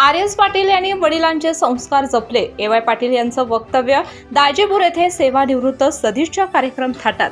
R S Patil यांनी वडिलांचे संस्कार जपले. ए. वाय. पाटील यांचं वक्तव्य दाजेपूर येथे सेवानिवृत्त सदिच्छा कार्यक्रम थाटात.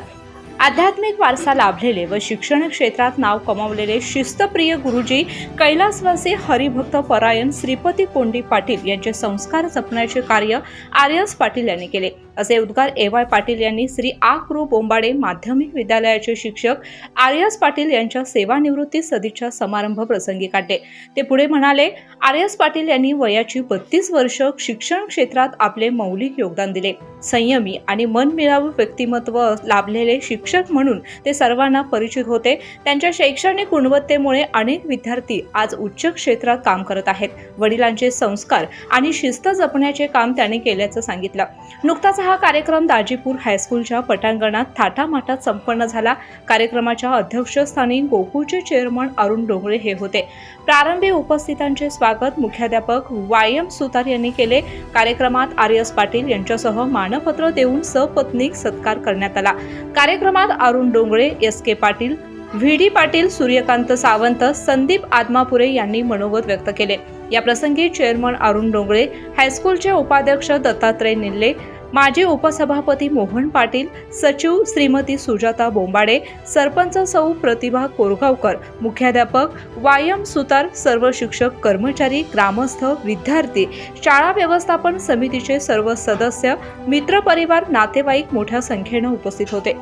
आध्यात्मिक वारसा लाभलेले व शिक्षण क्षेत्रात नाव कमावलेले शिस्तप्रिय गुरुजी कैलासवासी हरिभक्त परायण श्रीपती कोंडी पाटील यांचे संस्कार जपण्याचे कार्य आर्यस पाटील यांनी केले. असे उद्गार ए वाय पाटील यांनी श्री आ बोंबाडे माध्यमिक विद्यालयाचे शिक्षक आर्यस पाटील यांच्या सेवानिवृत्ती सदिच्छा समारंभ प्रसंगी काढले. ते पुढे म्हणाले आर्यस पाटील यांनी वयाची बत्तीस वर्ष शिक्षण क्षेत्रात आपले मौलिक योगदान दिले. संयमी आणि मनमिळावू व्यक्तिमत्व लाभलेले शिक्षक म्हणून ते सर्वांना परिचित होते. त्यांच्या शैक्षणिक गुणवत्तेमुळे अनेक विद्यार्थी आज उच्च क्षेत्रात काम करत आहेत. वडिलांचे संस्कार आणि शिस्त जपण्याचे काम त्यांनी केल्याचं सांगितलं. नुकताच हा कार्यक्रम दाजीपूर हायस्कूलच्या पटांगणात थाटामाटात संपन्न झाला. कार्यक्रमाच्या अध्यक्षस्थानी गोकुळचे चेअरमन अरुण डोंगळे हे होते. प्रारंभी उपस्थितांचे स्वागत मुख्याध्यापक वाय एम सुतार यांनी केले. कार्यक्रमात आर एस पाटील यांच्यासह मानपत्र देऊन सपत्नीक सत्कार करण्यात आला. कार्यक्रमात Arun Dongale S K Patil V D Patil Suryakant Sawant Sandeep Adamapure यांनी मनोगत व्यक्त केले. या प्रसंगी चेअरमन अरुण डोंगळे हायस्कूलचे उपाध्यक्ष दत्तात्रय निल्ले माजी उपसभापती मोहन पाटील सचिव श्रीमती सुजाता बोंबाडे सरपंच सौ प्रतिभा कोरगावकर मुख्याध्यापक वायम सुतार सर्व शिक्षक कर्मचारी ग्रामस्थ विद्यार्थी शाळा व्यवस्थापन समितीचे सर्व सदस्य मित्रपरिवार नातेवाईक मोठ्या संख्येनं उपस्थित होते.